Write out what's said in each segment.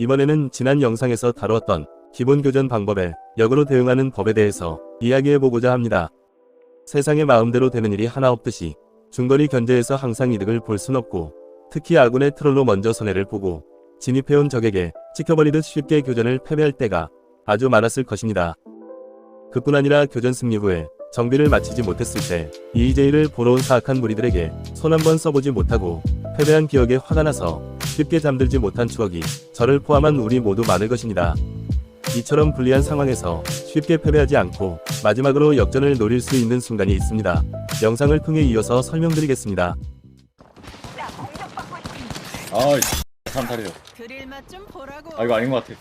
이번에는 지난 영상에서 다루었던 기본 교전 방법에 역으로 대응하는 법에 대해서 이야기해보고자 합니다. 세상에 마음대로 되는 일이 하나 없듯이 중거리 견제에서 항상 이득을 볼 순 없고 특히 아군의 트롤로 먼저 손해를 보고 진입해온 적에게 찍혀버리듯 쉽게 교전을 패배할 때가 아주 많았을 것입니다. 그뿐 아니라 교전 승리 후에 정비를 마치지 못했을 때 EJ를 보러 온 사악한 무리들에게 손 한번 써보지 못하고 패배한 기억에 화가 나서 쉽게 잠들지 못한 추억이 저를 포함한 우리 모두 많을 것입니다. 이처럼 불리한 상황에서 쉽게 패배하지 않고 마지막으로 역전을 노릴 수 있는 순간이 있습니다. 영상을 통해 이어서 설명드리겠습니다. 아이 사람 다리죠 그릴 맛 좀 보라고. 아 이거 아닌 것 같아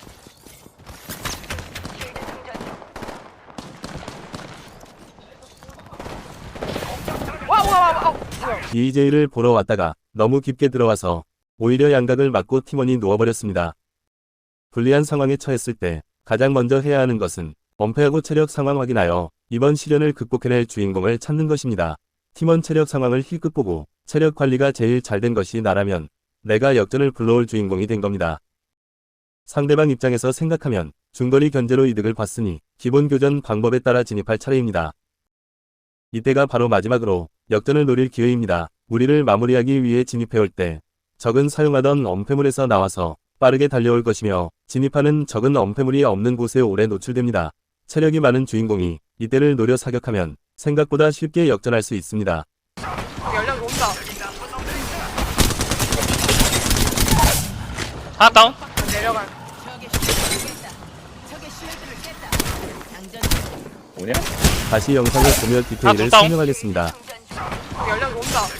EJ를 보러 왔다가 너무 깊게 들어와서 오히려 양각을 맞고 팀원이 누워버렸습니다. 불리한 상황에 처했을 때 가장 먼저 해야 하는 것은 엄폐하고 체력 상황 확인하여 이번 시련을 극복해낼 주인공을 찾는 것입니다. 팀원 체력 상황을 힐끗 보고 체력 관리가 제일 잘 된 것이 나라면 내가 역전을 불러올 주인공이 된 겁니다. 상대방 입장에서 생각하면 중거리 견제로 이득을 봤으니 기본 교전 방법에 따라 진입할 차례입니다. 이때가 바로 마지막으로 역전을 노릴 기회입니다. 우리를 마무리하기 위해 진입해올 때 적은 사용하던 엄폐물에서 나와서 빠르게 달려올 것이며 진입하는 적은 엄폐물이 없는 곳에 오래 노출됩니다. 체력이 많은 주인공이 이때를 노려 사격하면 생각보다 쉽게 역전할 수 있습니다. 연락이 온다. 하나 다운. 장전 뭐냐? 다시 영상을 보며 디테일을. 설명하겠습니다. 연락이 온다.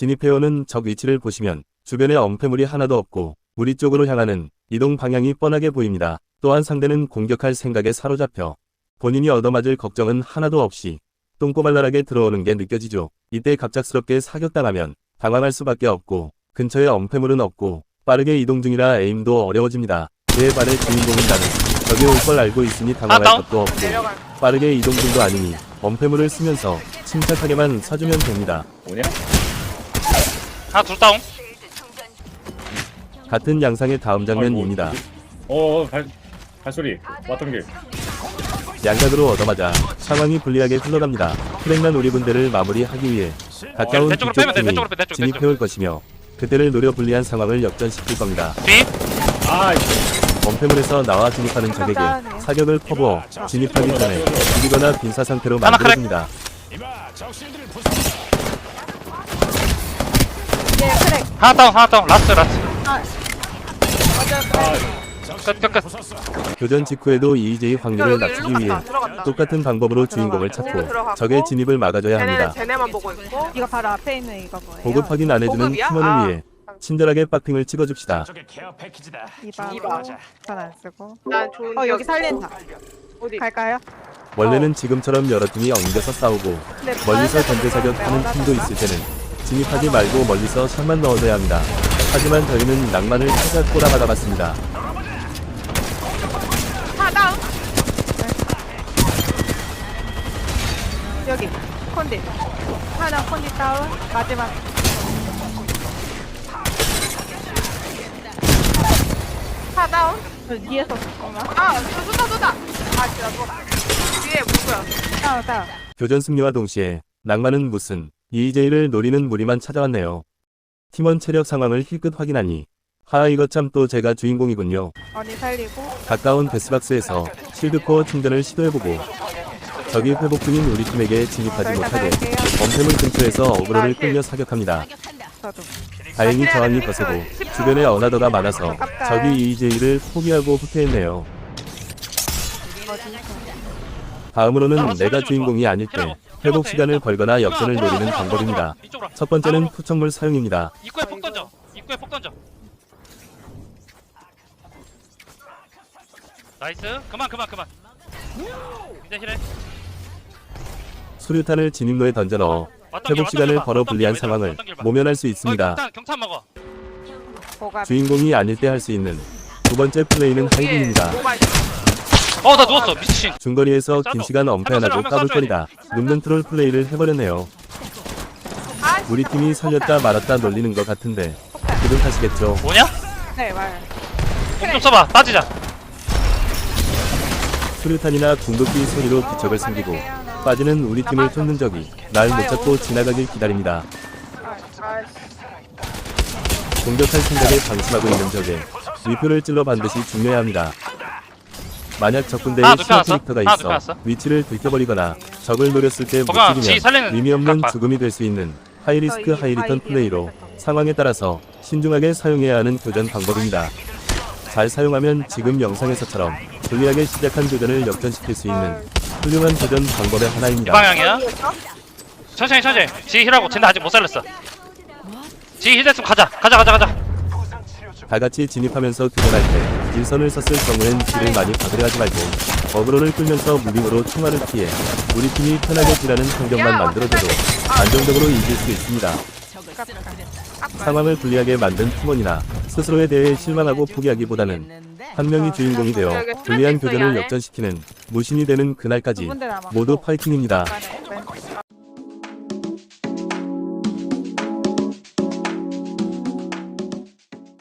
진입해오는 적 위치를 보시면 주변에 엄폐물이 하나도 없고 우리 쪽으로 향하는 이동 방향이 뻔하게 보입니다. 또한 상대는 공격할 생각에 사로잡혀 본인이 얻어맞을 걱정은 하나도 없이 똥꼬발랄하게 들어오는 게 느껴지죠. 이때 갑작스럽게 사격당하면 당황할 수밖에 없고 근처에 엄폐물은 없고 빠르게 이동 중이라 에임도 어려워집니다. 그에 반해 주인공은 나는 적이 올 걸 알고 있으니 당황할 다운. 것도 없고. 빠르게 이동 중도 아니니 엄폐물을 쓰면서 침착하게만 사주면 됩니다. 뭐냐? 하나 둘 다운 같은 양상의 다음 장면입니다. 어어 발 발소리 왔던 길 양각으로 얻어맞아 상황이 불리하게 흘러갑니다. 프랭난 우리 군대를 마무리하기 위해 가까운 내 쪽으로 뒤쪽 빼면 돼, 내 팀이 쪽으로 빼, 내 쪽, 내 진입해올 것이며 그때를 노려 불리한 상황을 역전시킬 겁니다. 뒤 아이 범패물에서 나와 진입하는 적에게 사격을 퍼부어 진입하기 전에 죽이거나 빈사 상태로. 만들어줍니다. 하나 다운 하나 다운 라스트 라스트. 끝끝끝 교전 직후에도 EJ 확률을 여기 낮추기 위해 갔다. 똑같은 방법으로 주인공을 찾고. 적의 진입을 막아줘야 쟤네는 합니다. 쟤네만 보고 있고. 이거 바로 앞에 있는 이거 뭐예요? 보급 확인 안 해주는 보급이야? 팀원을 아. 위해 친절하게 박핑을 찍어줍시다. 저게 케어 패키지다. 이바로 이바. 전안 쓰고. 난 좋은. 어 여기 살린다. 어디? 갈까요? 원래는 지금처럼 여러 팀이 엉겨서 싸우고 멀리서 견제 사격하는 팀도. 있을 때는 진입하지 말고 멀리서 샷만 넣어줘야 합니다. 하지만 저희는 낭만을 찾아 꼬라박아 봤습니다. 하나 다운. 여기 콘디 하나 콘디 다운 마지막 하나 다운. 저 뒤에서 쏘나? 아, 저 쏜다 쏜다. 아, 진짜 쏜다. 뒤에 누구야? 다운 다운 교전 승리와 동시에 낭만은 무슨 EJ를 노리는 무리만 찾아왔네요. 팀원 체력 상황을 힐끗 확인하니 하 이것 참 또 제가 주인공이군요. 언니 살리고 가까운 데스박스에서 실드코어 충전을 시도해보고 적이 회복 중인 우리 팀에게 진입하지 못하게 범패물 근처에서 어그로를 끌려 사격합니다. 저도 다행히 저항이 거세고 주변에 어나더가 많아서 적이 EJ를 포기하고 후퇴했네요. 다음으로는 내가 주인공이 아닐 때 회복 시간을 벌거나 역전을 노리는 방법입니다. 첫 번째는 투척물 사용입니다. 입구에 폭 던져 입구에 폭 던져 나이스 그만 그만 그만 이제 힐해 수류탄을 진입로에 던져 넣어 회복 시간을 봐, 불리한 상황을. 모면할 수 어, 있습니다. 경탄 먹어 주인공이 아닐 때 할 수 있는 두 번째 플레이는 하이딩입니다. 있어? 어나 누웠어 미친 중거리에서 긴 시간 엄폐 안 하고 한명 까불 거리다 눕는 트롤 플레이를 해버렸네요. 아, 우리 팀이 살렸다 말았다 놀리는 것 같은데 기분 탓이겠죠. 뭐냐? 네 말. 좀 써봐 따지자 수류탄이나 궁극기 소리로 기척을 숨기고 빠지는 우리 팀을 쫓는 적이 날 못 잡고 지나가길 기다립니다. 아이씨. 공격할 생각에 방심하고 있는 적에 위표를 찔러 반드시 죽여야 합니다. 만약 적군대에 하나 눕혀놨어? 시나트릭터가 하나 있어? 위치를 들켜버리거나 적을 노렸을 때 못 거가 지 죽이면 살리는 의미 없는 각봐. 죽음이 될 수 있는 하이리스크 하이리턴 플레이로. 상황에 따라서 신중하게 사용해야 하는 교전 방법입니다. 잘 사용하면 지금 영상에서처럼 불리하게 시작한 교전을 역전시킬 수 있는 훌륭한 교전 방법의 이 하나입니다. 방향이야? 천천히 천천히 지 힐하고 쟤네 아직 못 살렸어 지힐 됐으면 가자 가자 가자 가자 다 같이 진입하면서 교전할 때 일선을 섰을 경우엔 딜을 많이 받으려 하지 말고 어그로를 끌면서 무빙으로 총알을 피해 우리 팀이 편하게 딜하는 환경만 만들어줘도 안정적으로 이길 수 있습니다. 상황을 불리하게 만든 팀원이나 스스로에 대해 실망하고 포기하기보다는 한 명이 주인공이 되어 불리한 교전을 역전시키는 무신이 되는 그날까지. 모두 파이팅입니다.